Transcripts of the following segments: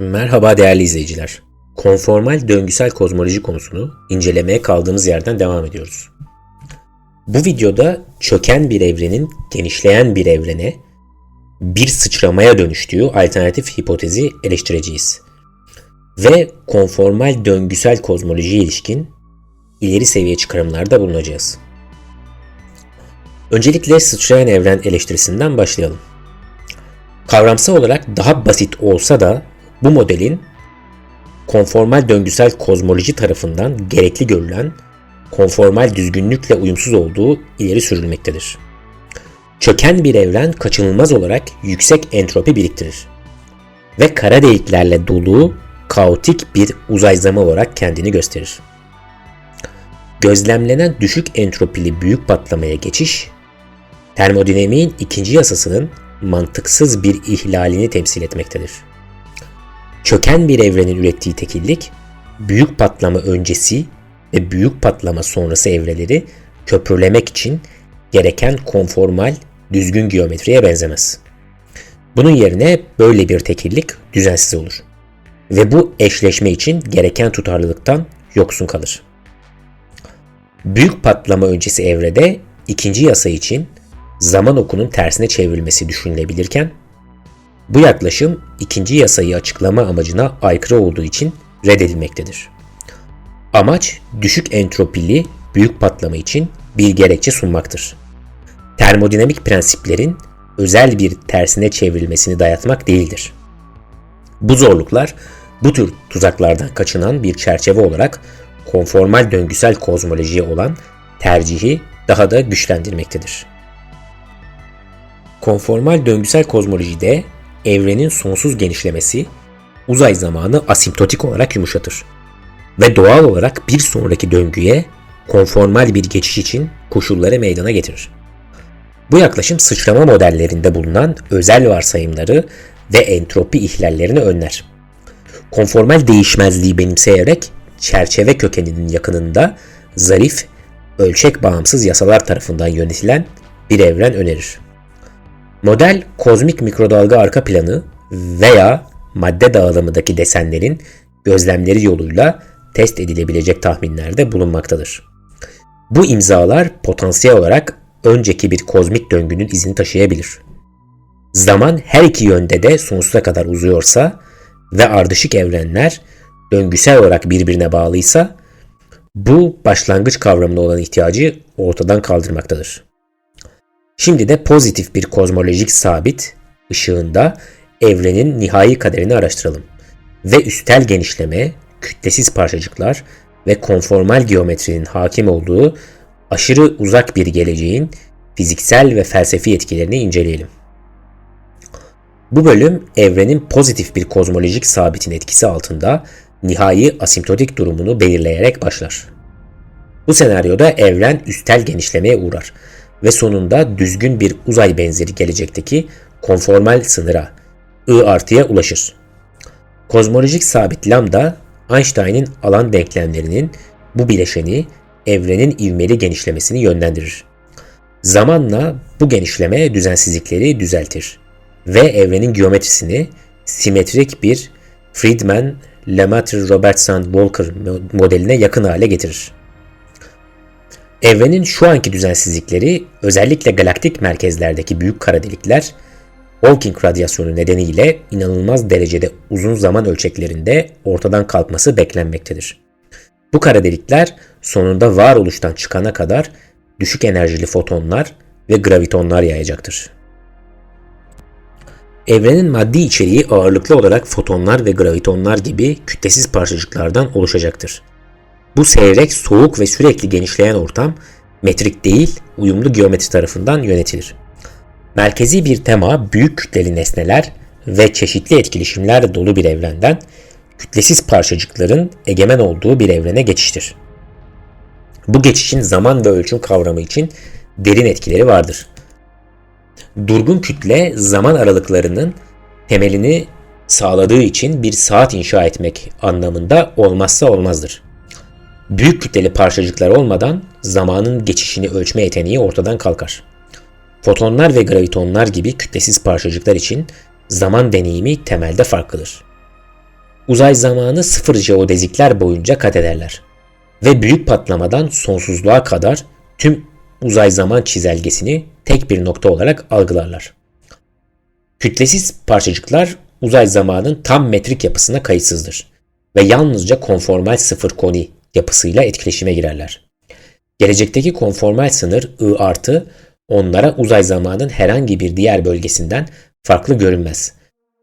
Merhaba değerli izleyiciler. Konformal döngüsel kozmoloji konusunu incelemeye kaldığımız yerden devam ediyoruz. Bu videoda çöken bir evrenin genişleyen bir evrene bir sıçramaya dönüştüğü alternatif hipotezi eleştireceğiz. Ve konformal döngüsel kozmolojiye ilişkin ileri seviye çıkarımlarda bulunacağız. Öncelikle sıçrayan evren eleştirisinden başlayalım. Kavramsal olarak daha basit olsa da bu modelin konformal döngüsel kozmoloji tarafından gerekli görülen konformal düzgünlükle uyumsuz olduğu ileri sürülmektedir. Çöken bir evren kaçınılmaz olarak yüksek entropi biriktirir ve kara deliklerle dolu kaotik bir uzay zaman olarak kendini gösterir. Gözlemlenen düşük entropili büyük patlamaya geçiş, termodinamiğin ikinci yasasının mantıksız bir ihlalini temsil etmektedir. Çöken bir evrenin ürettiği tekillik, büyük patlama öncesi ve büyük patlama sonrası evreleri köprülemek için gereken konformal, düzgün geometriye benzemez. Bunun yerine böyle bir tekillik düzensiz olur. Ve bu eşleşme için gereken tutarlılıktan yoksun kalır. Büyük patlama öncesi evrede ikinci yasa için zaman okunun tersine çevrilmesi düşünülebilirken bu yaklaşım ikinci yasayı açıklama amacına aykırı olduğu için reddedilmektedir. Amaç düşük entropili büyük patlama için bir gerekçe sunmaktır. Termodinamik prensiplerin özel bir tersine çevrilmesini dayatmak değildir. Bu zorluklar bu tür tuzaklardan kaçınan bir çerçeve olarak konformal döngüsel kozmolojiye olan tercihi daha da güçlendirmektedir. Konformal döngüsel kozmolojide evrenin sonsuz genişlemesi uzay zamanı asimptotik olarak yumuşatır ve doğal olarak bir sonraki döngüye konformal bir geçiş için koşulları meydana getirir. Bu yaklaşım sıçrama modellerinde bulunan özel varsayımları ve entropi ihlallerini önler. Konformal değişmezliği benimseyerek çerçeve kökeninin yakınında zarif, ölçek bağımsız yasalar tarafından yönetilen bir evren önerir. Model kozmik mikrodalga arka planı veya madde dağılımındaki desenlerin gözlemleri yoluyla test edilebilecek tahminlerde bulunmaktadır. Bu imzalar potansiyel olarak önceki bir kozmik döngünün izini taşıyabilir. Zaman her iki yönde de sonsuza kadar uzuyorsa ve ardışık evrenler döngüsel olarak birbirine bağlıysa bu başlangıç kavramına olan ihtiyacı ortadan kaldırmaktadır. Şimdi de pozitif bir kozmolojik sabit ışığında evrenin nihai kaderini araştıralım ve üstel genişleme, kütlesiz parçacıklar ve konformal geometrinin hakim olduğu aşırı uzak bir geleceğin fiziksel ve felsefi etkilerini inceleyelim. Bu bölüm evrenin pozitif bir kozmolojik sabitin etkisi altında nihai asimptotik durumunu belirleyerek başlar. Bu senaryoda evren üstel genişlemeye uğrar ve sonunda düzgün bir uzay benzeri gelecekteki konformal sınıra I artıya ulaşır. Kozmolojik sabit lambda Einstein'in alan denklemlerinin bu bileşeni evrenin ivmeli genişlemesini yönlendirir. Zamanla bu genişleme düzensizlikleri düzeltir ve evrenin geometrisini simetrik bir Friedman, Lemaître Robertson Walker modeline yakın hale getirir. Evrenin şu anki düzensizlikleri özellikle galaktik merkezlerdeki büyük kara delikler Hawking radyasyonu nedeniyle inanılmaz derecede uzun zaman ölçeklerinde ortadan kalkması beklenmektedir. Bu kara delikler sonunda varoluştan çıkana kadar düşük enerjili fotonlar ve gravitonlar yayacaktır. Evrenin maddi içeriği ağırlıklı olarak fotonlar ve gravitonlar gibi kütlesiz parçacıklardan oluşacaktır. Bu seyrek, soğuk ve sürekli genişleyen ortam metrik değil, uyumlu geometri tarafından yönetilir. Merkezi bir tema büyük kütleli nesneler ve çeşitli etkileşimlerle dolu bir evrenden kütlesiz parçacıkların egemen olduğu bir evrene geçiştir. Bu geçişin zaman ve ölçüm kavramı için derin etkileri vardır. Durgun kütle zaman aralıklarının temelini sağladığı için bir saat inşa etmek anlamında olmazsa olmazdır. Büyük kütleli parçacıklar olmadan zamanın geçişini ölçme yeteneği ortadan kalkar. Fotonlar ve gravitonlar gibi kütlesiz parçacıklar için zaman deneyimi temelde farklıdır. uzay zamanı sıfır jeodezikler boyunca kat ederler. Ve büyük patlamadan sonsuzluğa kadar tüm uzay zaman çizelgesini tek bir nokta olarak algılarlar. Kütlesiz parçacıklar uzay zamanın tam metrik yapısına kayıtsızdır ve yalnızca konformal sıfır koni yapısıyla etkileşime girerler. Gelecekteki konformal sınır I artı onlara uzay zamanın herhangi bir diğer bölgesinden farklı görünmez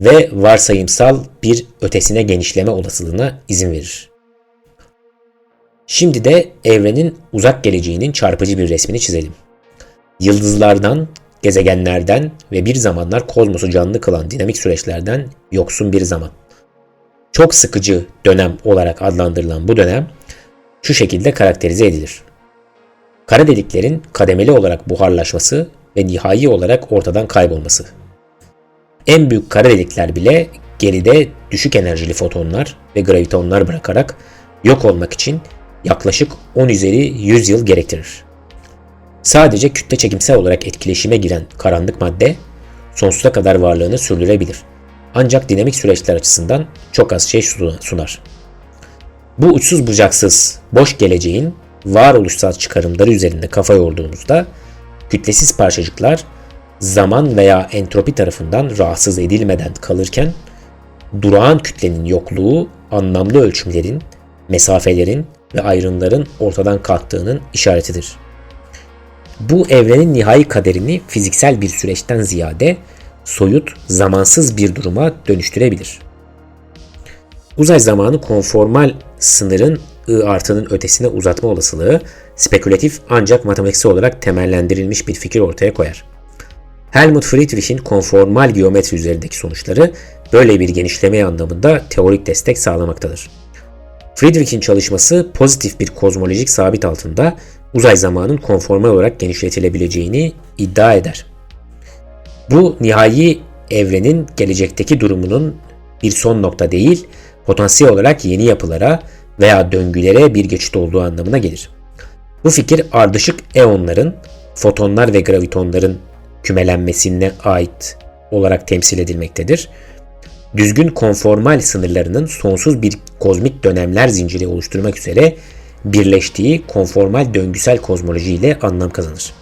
ve varsayımsal bir ötesine genişleme olasılığına izin verir. Şimdi de evrenin uzak geleceğinin çarpıcı bir resmini çizelim. Yıldızlardan, gezegenlerden ve bir zamanlar kozmosu canlı kılan dinamik süreçlerden yoksun bir zaman. Çok sıkıcı dönem olarak adlandırılan bu dönem şu şekilde karakterize edilir. Kara deliklerin kademeli olarak buharlaşması ve nihai olarak ortadan kaybolması. En büyük kara delikler bile geride düşük enerjili fotonlar ve gravitonlar bırakarak yok olmak için yaklaşık 10 üzeri 100 yıl gerektirir. Sadece kütle çekimsel olarak etkileşime giren karanlık madde sonsuza kadar varlığını sürdürebilir. Ancak dinamik süreçler açısından çok az şey sunar. Bu uçsuz bucaksız boş geleceğin varoluşsal çıkarımları üzerinde kafa yorduğumuzda kütlesiz parçacıklar zaman veya entropi tarafından rahatsız edilmeden kalırken durağan kütlenin yokluğu anlamlı ölçümlerin, mesafelerin ve ayrımların ortadan kalktığının işaretidir. Bu evrenin nihai kaderini fiziksel bir süreçten ziyade soyut, zamansız bir duruma dönüştürebilir. Uzay zamanı konformal sınırın I artının ötesine uzatma olasılığı spekülatif ancak matematiksel olarak temellendirilmiş bir fikir ortaya koyar. Helmut Friedrich'in konformal geometri üzerindeki sonuçları böyle bir genişleme anlamında teorik destek sağlamaktadır. Friedrich'in çalışması pozitif bir kozmolojik sabit altında uzay zamanın konformal olarak genişletilebileceğini iddia eder. Bu nihai evrenin gelecekteki durumunun bir son nokta değil, potansiyel olarak yeni yapılara veya döngülere bir geçit olduğu anlamına gelir. Bu fikir ardışık eonların, fotonlar ve gravitonların kümelenmesine ait olarak temsil edilmektedir. Düzgün konformal sınırlarının sonsuz bir kozmik dönemler zinciri oluşturmak üzere birleştiği konformal döngüsel kozmoloji ile anlam kazanır.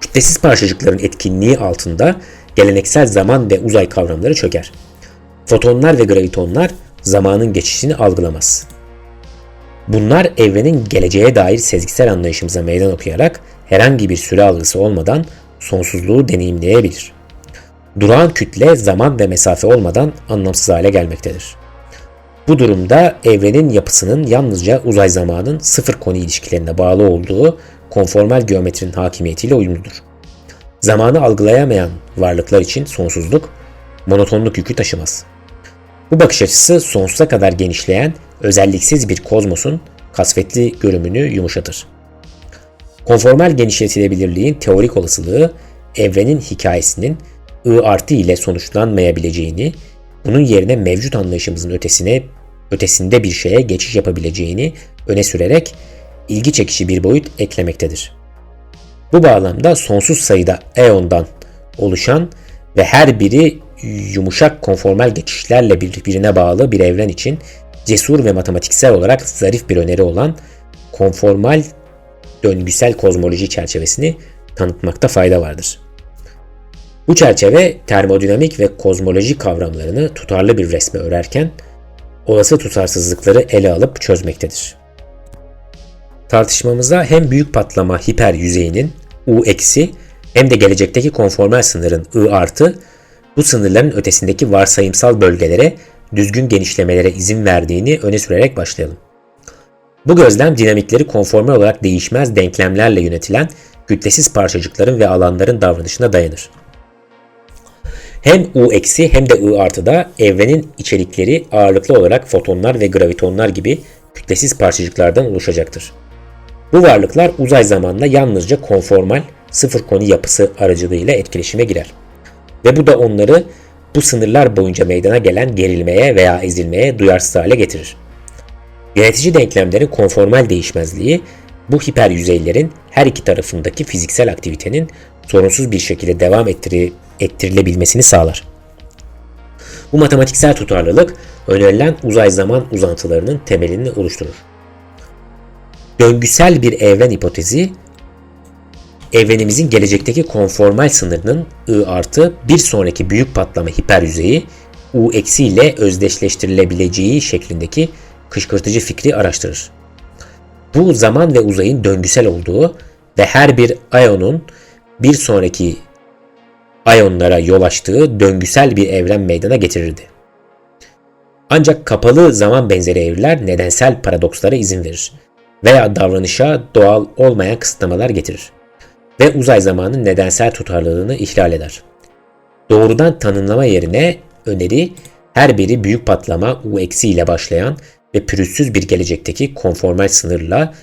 Kütlesiz parçacıkların etkinliği altında geleneksel zaman ve uzay kavramları çöker. Fotonlar ve gravitonlar zamanın geçişini algılamaz. Bunlar evrenin geleceğe dair sezgisel anlayışımıza meydan okuyarak herhangi bir süre algısı olmadan sonsuzluğu deneyimleyebilir. Durağan kütle zaman ve mesafe olmadan anlamsız hale gelmektedir. Bu durumda evrenin yapısının yalnızca uzay zamanın sıfır konu ilişkilerine bağlı olduğu konformal geometrinin hakimiyetiyle uyumludur. Zamanı algılayamayan varlıklar için sonsuzluk, monotonluk yükü taşımaz. Bu bakış açısı sonsuza kadar genişleyen özelliksiz bir kozmosun kasvetli görümünü yumuşatır. Konformal genişletilebilirliğin teorik olasılığı evrenin hikayesinin I artı ile sonuçlanmayabileceğini, bunun yerine mevcut anlayışımızın ötesine ötesinde bir şeye geçiş yapabileceğini öne sürerek ilgi çekici bir boyut eklemektedir. Bu bağlamda sonsuz sayıda eondan oluşan ve her biri yumuşak konformal geçişlerle birbirine bağlı bir evren için cesur ve matematiksel olarak zarif bir öneri olan konformal döngüsel kozmoloji çerçevesini tanıtmakta fayda vardır. Bu çerçeve termodinamik ve kozmoloji kavramlarını tutarlı bir resme örerken olası tutarsızlıkları ele alıp çözmektedir. Tartışmamıza hem büyük patlama hiper yüzeyinin U eksi hem de gelecekteki konformal sınırın I artı bu sınırların ötesindeki varsayımsal bölgelere düzgün genişlemelere izin verdiğini öne sürerek başlayalım. Bu gözlem dinamikleri konformal olarak değişmez denklemlerle yönetilen kütlesiz parçacıkların ve alanların davranışına dayanır. Hem U eksi hem de I artıda evrenin içerikleri ağırlıklı olarak fotonlar ve gravitonlar gibi kütlesiz parçacıklardan oluşacaktır. Bu varlıklar uzay zamanla yalnızca konformal sıfır konu yapısı aracılığıyla etkileşime girer. Ve bu da onları bu sınırlar boyunca meydana gelen gerilmeye veya ezilmeye duyarsız hale getirir. Yönetici denklemlerin konformal değişmezliği bu hiper yüzeylerin her iki tarafındaki fiziksel aktivitenin sorunsuz bir şekilde devam ettiri, ettirilebilmesini sağlar. Bu matematiksel tutarlılık önerilen uzay zaman uzantılarının temelini oluşturur. Döngüsel bir evren hipotezi evrenimizin gelecekteki konformal sınırının I artı bir sonraki büyük patlama hiperyüzeyi U eksi ile özdeşleştirilebileceği şeklindeki kışkırtıcı fikri araştırır. Bu zaman ve uzayın döngüsel olduğu ve her bir ayonun bir sonraki ayonlara yol açtığı döngüsel bir evren meydana getirirdi. Ancak kapalı zaman benzeri evreler nedensel paradokslara izin verir veya davranışa doğal olmayan kısıtlamalar getirir ve uzay zamanın nedensel tutarlılığını ihlal eder. Doğrudan tanımlama yerine öneri her biri büyük patlama U eksi ile başlayan ve pürüzsüz bir gelecekteki konformal sınırla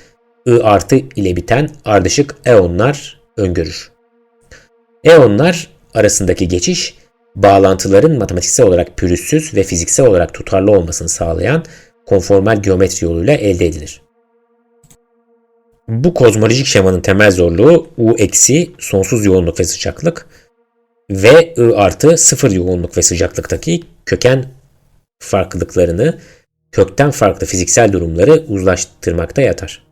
I artı ile biten ardışık eonlar öngörür. Eonlar arasındaki geçiş bağlantıların matematiksel olarak pürüzsüz ve fiziksel olarak tutarlı olmasını sağlayan konformal geometri yoluyla elde edilir. Bu kozmolojik şemanın temel zorluğu U eksi sonsuz yoğunluk ve sıcaklık ve I artı sıfır yoğunluk ve sıcaklıktaki köken farklılıklarını kökten farklı fiziksel durumları uzlaştırmakta yatar.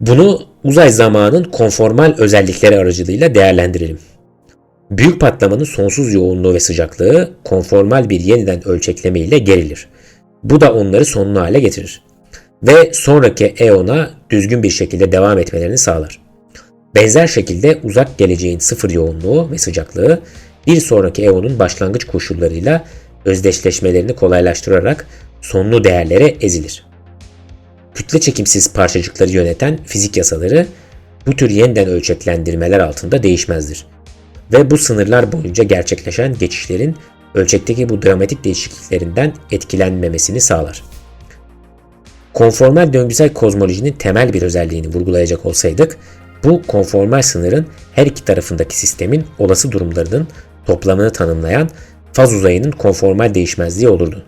Bunu uzay zamanın konformal özellikleri aracılığıyla değerlendirelim. Büyük patlamanın sonsuz yoğunluğu ve sıcaklığı konformal bir yeniden ölçekleme ile gerilir. Bu da onları sonlu hale getirir ve sonraki eona düzgün bir şekilde devam etmelerini sağlar. Benzer şekilde uzak geleceğin sıfır yoğunluğu ve sıcaklığı bir sonraki eonun başlangıç koşullarıyla özdeşleşmelerini kolaylaştırarak sonlu değerlere ezilir. Kütle çekimsiz parçacıkları yöneten fizik yasaları bu tür yeniden ölçeklendirmeler altında değişmezdir. Ve bu sınırlar boyunca gerçekleşen geçişlerin ölçekteki bu dramatik değişikliklerinden etkilenmemesini sağlar. Konformal döngüsel kozmolojinin temel bir özelliğini vurgulayacak olsaydık, bu konformal sınırın her iki tarafındaki sistemin olası durumlarının toplamını tanımlayan faz uzayının konformal değişmezliği olurdu.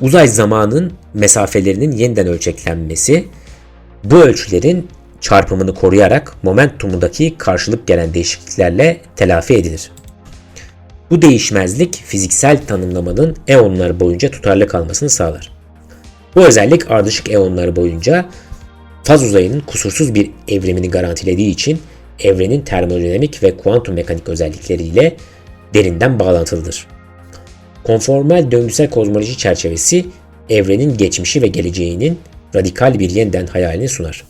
Uzay zamanın mesafelerinin yeniden ölçeklenmesi, bu ölçülerin çarpımını koruyarak momentumundaki karşılık gelen değişikliklerle telafi edilir. Bu değişmezlik fiziksel tanımlamanın eonlar boyunca tutarlı kalmasını sağlar. Bu özellik ardışık eonlar boyunca faz uzayının kusursuz bir evrimini garantilediği için evrenin termodinamik ve kuantum mekanik özellikleriyle derinden bağlantılıdır. Konformal döngüsel kozmoloji çerçevesi evrenin geçmişi ve geleceğinin radikal bir yeniden hayalini sunar.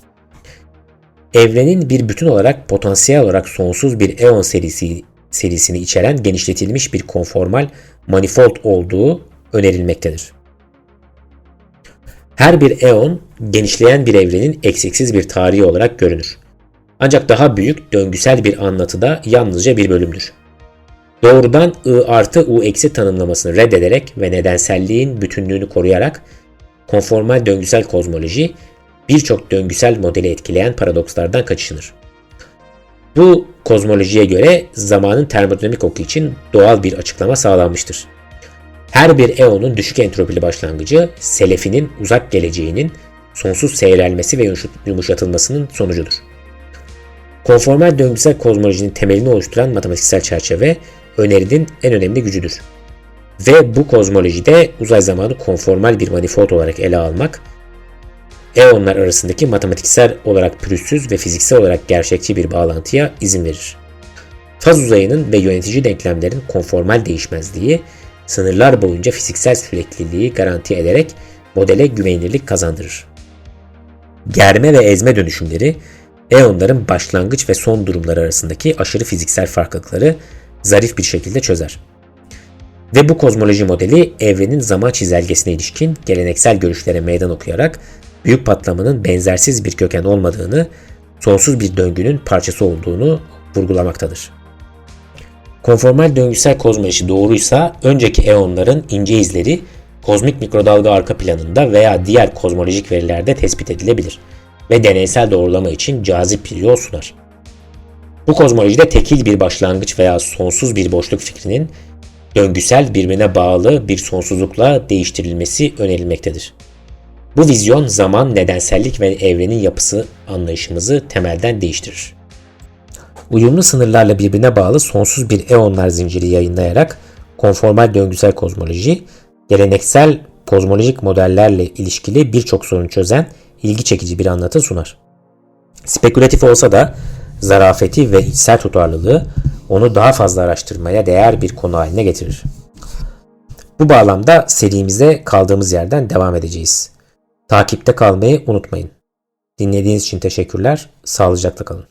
Evrenin bir bütün olarak potansiyel olarak sonsuz bir eon serisi serisini içeren genişletilmiş bir konformal manifold olduğu önerilmektedir. Her bir eon genişleyen bir evrenin eksiksiz bir tarihi olarak görünür. Ancak daha büyük döngüsel bir anlatıda yalnızca bir bölümdür. Doğrudan I artı U eksi tanımlamasını reddederek ve nedenselliğin bütünlüğünü koruyarak konformal döngüsel kozmoloji birçok döngüsel modeli etkileyen paradokslardan kaçışınır. Bu kozmolojiye göre zamanın termodinamik oku için doğal bir açıklama sağlanmıştır. Her bir eonun düşük entropili başlangıcı, selefinin uzak geleceğinin sonsuz seyrelmesi ve yumuşatılmasının sonucudur. Konformal döngüsel kozmolojinin temelini oluşturan matematiksel çerçeve önerinin en önemli gücüdür. Ve bu kozmolojide uzay zamanı konformal bir manifold olarak ele almak eonlar arasındaki matematiksel olarak pürüzsüz ve fiziksel olarak gerçekçi bir bağlantıya izin verir. Faz uzayının ve yönetici denklemlerin konformal değişmezliği, sınırlar boyunca fiziksel sürekliliği garanti ederek modele güvenilirlik kazandırır. Germe ve ezme dönüşümleri, eonların başlangıç ve son durumları arasındaki aşırı fiziksel farklılıkları zarif bir şekilde çözer. Ve bu kozmoloji modeli evrenin zaman çizelgesine ilişkin geleneksel görüşlere meydan okuyarak büyük patlamanın benzersiz bir köken olmadığını, sonsuz bir döngünün parçası olduğunu vurgulamaktadır. Konformal döngüsel kozmoloji doğruysa önceki eonların ince izleri kozmik mikrodalga arka planında veya diğer kozmolojik verilerde tespit edilebilir ve deneysel doğrulama için cazip bir yol sunar. Bu kozmolojide tekil bir başlangıç veya sonsuz bir boşluk fikrinin döngüsel birbirine bağlı bir sonsuzlukla değiştirilmesi önerilmektedir. Bu vizyon zaman, nedensellik ve evrenin yapısı anlayışımızı temelden değiştirir. uyumlu sınırlarla birbirine bağlı sonsuz bir eonlar zinciri yayınlayarak konformal döngüsel kozmoloji, geleneksel kozmolojik modellerle ilişkili birçok sorun çözen ilgi çekici bir anlatı sunar. Spekülatif olsa da zarafeti ve içsel tutarlılığı onu daha fazla araştırmaya değer bir konu haline getirir. Bu bağlamda serimize kaldığımız yerden devam edeceğiz. Takipte kalmayı unutmayın. Dinlediğiniz için teşekkürler. Sağlıcakla kalın.